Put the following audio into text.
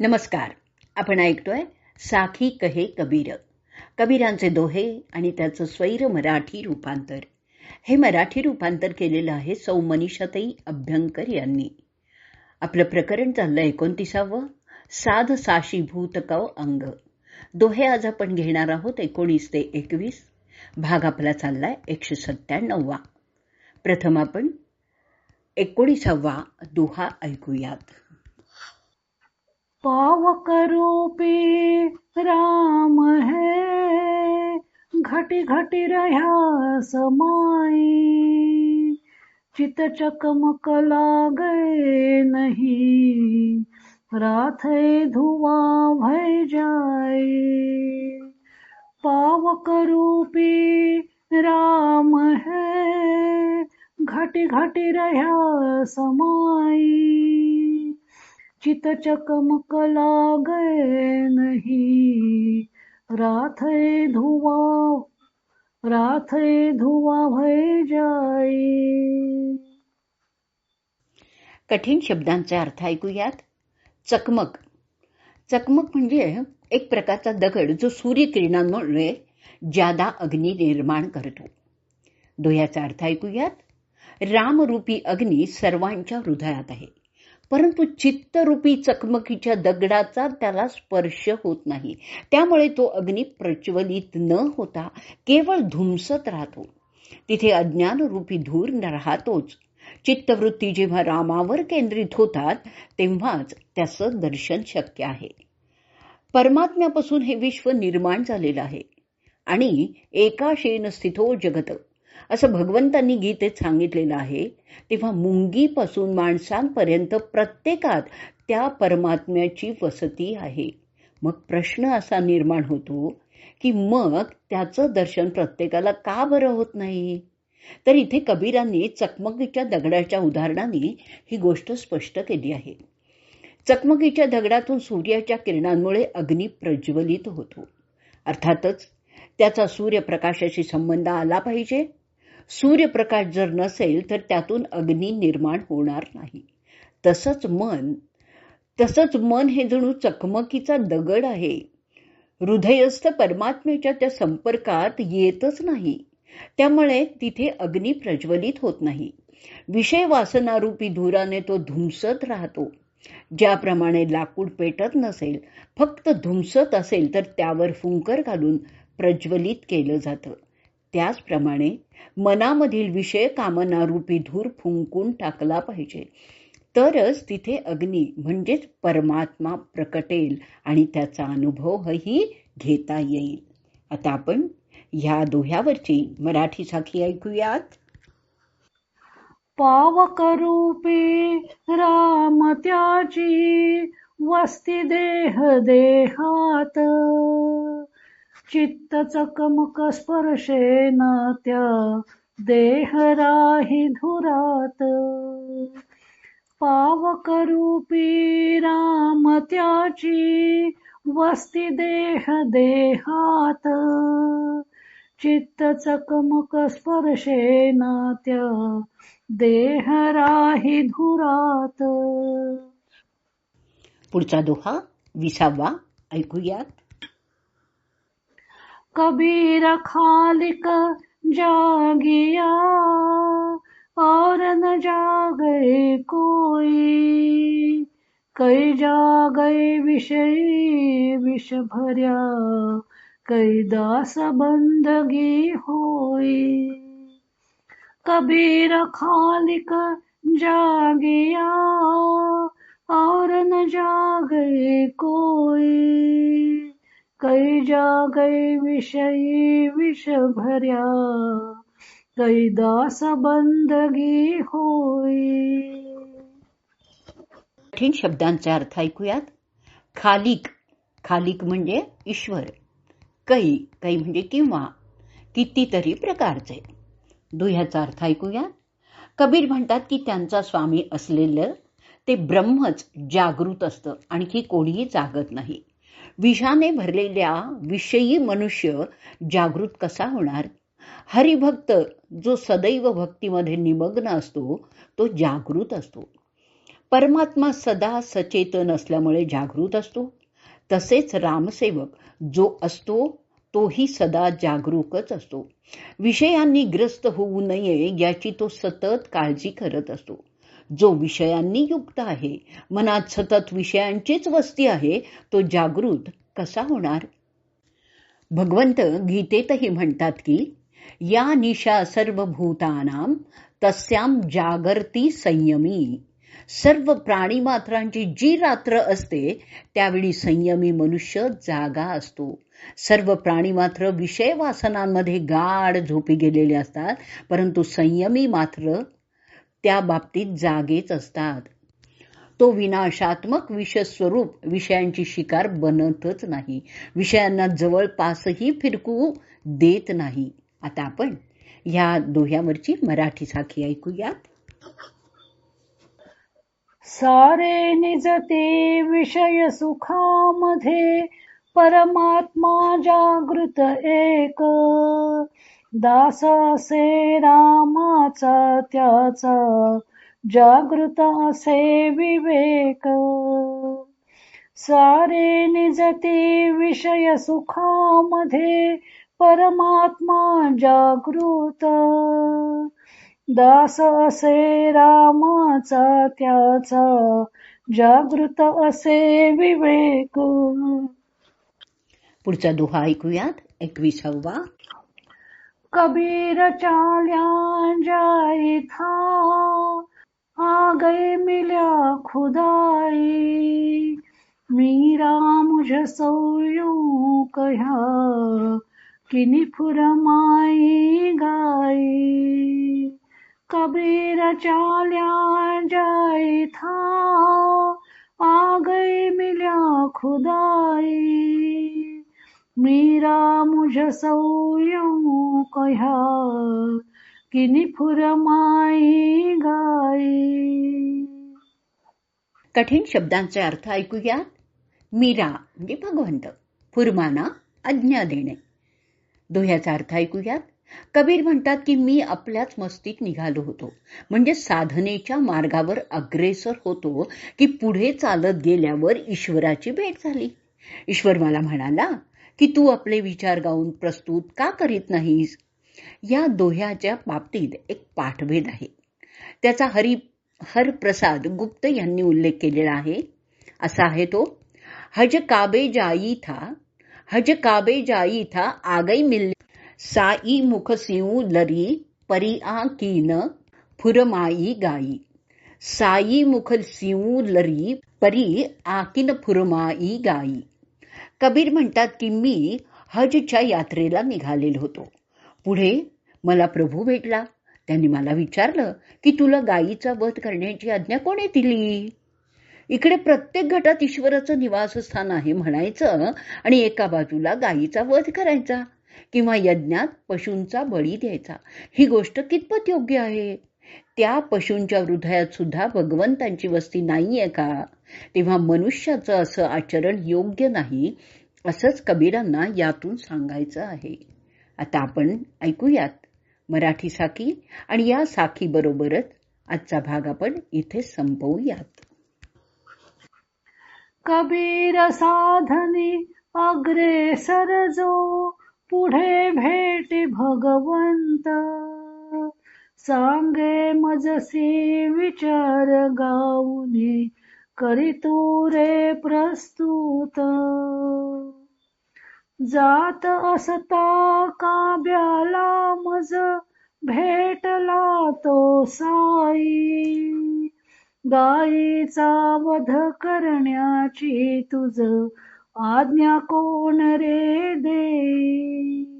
नमस्कार. आपण ऐकतोय साखी कहे कबीर. कबीरांचे दोहे आणि त्याचं स्वैर मराठी रूपांतर. हे मराठी रूपांतर केलेलं आहे सौ मनीषाताई अभ्यंकर यांनी. आपलं प्रकरण चाललं एकोणतीसावं. साध साशीभूत कव अंग. दोहे आज आपण घेणार आहोत एकोणीस ते एकवीस. भाग आपला चाललाय एकशे सत्त्याण्णववा. प्रथम आपण एकोणीसावा दोहा ऐकूयात. पावक रूपी राम है। घटी घटी रहा समाई चित चकमक लागे नहीं। रात धुआ भय जाए। पावक रूपी राम है। घटी घटी रहा समाई चित चकमक लागे नहीं। राथे धुआ राथे धुआ भय जाई कठीण शब्दांचा अर्थ ऐकूयात. चकमक. चकमक म्हणजे एक प्रकारचा दगड जो सूर्यकिरणांमुळे जादा अग्नी निर्माण करतो. दोह्याचा अर्थ ऐकूयात. रामरूपी अग्नी सर्वांच्या हृदयात आहे. परंतु चित्तरूपी चकमकीच्या दगडाचा त्याला स्पर्श होत नाही. त्यामुळे तो अग्नी प्रज्वलित न होता केवळ धुमसत राहतो. तिथे अज्ञानरूपी धूर राहतोच चित्तवृत्ती जेव्हा रामावर केंद्रित होतात तेव्हाच त्याचं दर्शन शक्य आहे. परमात्म्यापासून हे विश्व निर्माण झालेलं आहे. आणि एका शेन स्थितो जगत. असं भगवंतांनी गीतेत सांगितलेलं आहे. तेव्हा मुंगीपासून माणसांपर्यंत प्रत्येकात त्या परमात्म्याची वसती आहे. मग प्रश्न असा निर्माण होतो की मग त्याचं दर्शन प्रत्येकाला का बरं होत नाही? तर इथे कबीरांनी चकमकीच्या दगडाच्या उदाहरणाने ही गोष्ट स्पष्ट केली आहे. चकमकीच्या दगडातून सूर्याच्या किरणांमुळे अग्नी प्रज्वलित होतो. अर्थातच त्याचा सूर्यप्रकाशाशी संबंध आला पाहिजे. सूर्यप्रकाश जर नसेल तर त्यातून अग्नी निर्माण होणार नाही. तसंच मन तसंच मन हे जणू चकमकीचा दगड आहे. हृदयस्थ परमात्म्याच्या त्या संपर्कात येतच नाही. त्यामुळे तिथे अग्नी प्रज्वलित होत नाही. विषय वासनारूपी धुराने तो धुमसत राहतो. ज्याप्रमाणे लाकूड पेटत नसेल फक्त धुमसत असेल तर त्यावर फुंकर घालून प्रज्वलित केलं जातं. त्याचप्रमाणे मनामधील विषय कामनारूपी धूर फुंकून टाकला पाहिजे. तरच तिथे अग्नी म्हणजेच परमात्मा प्रकटेल आणि त्याचा अनुभवही घेता येईल. आता आपण ह्या दोह्यावरची मराठी साखी ऐकूयात. पावक रूपी राम त्याची वस्ती देह देहात. चित्त चकमक स्पर्शे त्या देह राही धुरात. पावक रूपी राम त्याची वस्ती देह देहात. चित्त चकमक स्पर्शे त्या देह राही धुरात. पुढचा दोहा विसावा ऐकूयात. कबीर खालिक जागिया, और न जागे कोई। कई जागे विषय, विष भर्या, कई दास बंदगी होई। कबीर खालिक जागिया, और न जागे कोई। कै विषयी विष भर्या बंदगी होई। कठीण शब्दांचा अर्थ ऐकूयात. खालिक खालिक म्हणजे ईश्वर. कै कै म्हणजे किंवा कितीतरी प्रकारचे. दुह्याचा अर्थ ऐकूया कबीर म्हणतात की त्यांचा स्वामी असलेलं ते ब्रह्मच जागृत असतं आणखी कोणीही जागत नाही. विषाने भरलेल्या विषयी मनुष्य जागृत कसा होणार? हरिभक्त जो सदैव भक्तीमध्ये निमग्न असतो तो जागृत असतो. परमात्मा सदा सचेतन असल्यामुळे जागृत असतो. तसेच रामसेवक जो असतो तोही सदा जागरूकच असतो. विषयांनी ग्रस्त होऊ नये याची तो सतत काळजी करत असतो. जो विषयांनी युक्त आहे. मनात सतत विषयांचीच वस्ती आहे तो जागृत कसा होणार? भगवंत गीतेतही म्हणतात की या निशा सर्व भूतानाम तस्याम जागर्ती संयमी. सर्व प्राणी मात्रांची जी रात्र असते त्यावेळी संयमी मनुष्य जागा असतो. सर्व प्राणी मात्र विषय वासनांमध्ये गाढ झोपी गेलेले असतात परंतु संयमी मात्र त्या बाबतीत जागेच असतात. तो विनाशात्मक विषस्वरूप विषयांची शिकार बनतच नाही. विषयांना जवळपासही फिरकू देत नाही. आता आपण ह्या दोह्यावरची मराठी साखी ऐकूयात. सारे निजते विषय सुखामध्ये परमात्मा जागृत एक. दास असे रामाचा त्याचा जागृत असे विवेक. सारे निजते विषय सुखामध्ये परमात्मा जागृत. दास असे रामाचा त्याचा जागृत असे विवेक. पुढचा दोहा ऐकूयात. एकविसावा कबीर चाल्या जाई था, आ गए मिल्या खुदाई। मीरा मुझ सोयूं कह्या किनी फुरमाई गाई। कबीर चाल्या जाई था, आ गए मिल्या खुदाई। मीरा मुझ कह्या किनी फुरमाई गाई। कठीण शब्दांचे अर्थ ऐकूयात. मीरा म्हणजे भगवंत फुरमाना आज्ञा देणे. दोह्याचा अर्थ ऐकूयात. कबीर म्हणतात की मी आपल्याच मस्तीत निघालो होतो. म्हणजे साधनेच्या मार्गावर अग्रेसर होतो की पुढे चालत गेल्यावर ईश्वराची भेट झाली. ईश्वर मला म्हणाला की तू आपले विचार गाऊन प्रस्तुत का करीत नाहीस? या दोह्याच्या बाबतीत एक पाठभेद आहे. त्याचा हरी हरप्रसाद गुप्त यांनी उल्लेख केलेला आहे. असा आहे तो हज काबे जाई था हज काबे जाई था आगई मिल साई मुख सिऊ लरी परी आ कीन फुरमाई गाई साई मुख सिऊ लरी परी आकिन फुरमाई गाई कबीर म्हणतात की मी हजच्या यात्रेला निघालेलो होतो. पुढे मला प्रभू भेटला. त्यांनी मला विचारलं की तुला गायीचा वध करण्याची आज्ञा कोणी दिली? इकडे प्रत्येक गटात ईश्वराचं निवासस्थान आहे म्हणायचं आणि एका बाजूला गायीचा वध करायचा किंवा यज्ञात पशूंचा बळी द्यायचा. ही गोष्ट कितपत योग्य आहे? त्या पशूंच्या हृदयात सुद्धा भगवंतांची वस्ती नाहीये का? तेव्हा मनुष्याचं असं आचरण योग्य नाही असंच कबीरांना यातून सांगायचं आहे. आता आपण ऐकूयात मराठी साखी आणि या साखी बरोबरच आजचा भाग आपण इथे संपवूयात. कबीर साधनी अग्रेसर जो पुढे भेटी भगवंत. सांगे मजसी विचार गाऊने करीतू रे प्रस्तुत. जात असता काब्याला मज भेटला तो साई. गायीचा वध करण्याची तुझ आज्ञा कोण रे दे?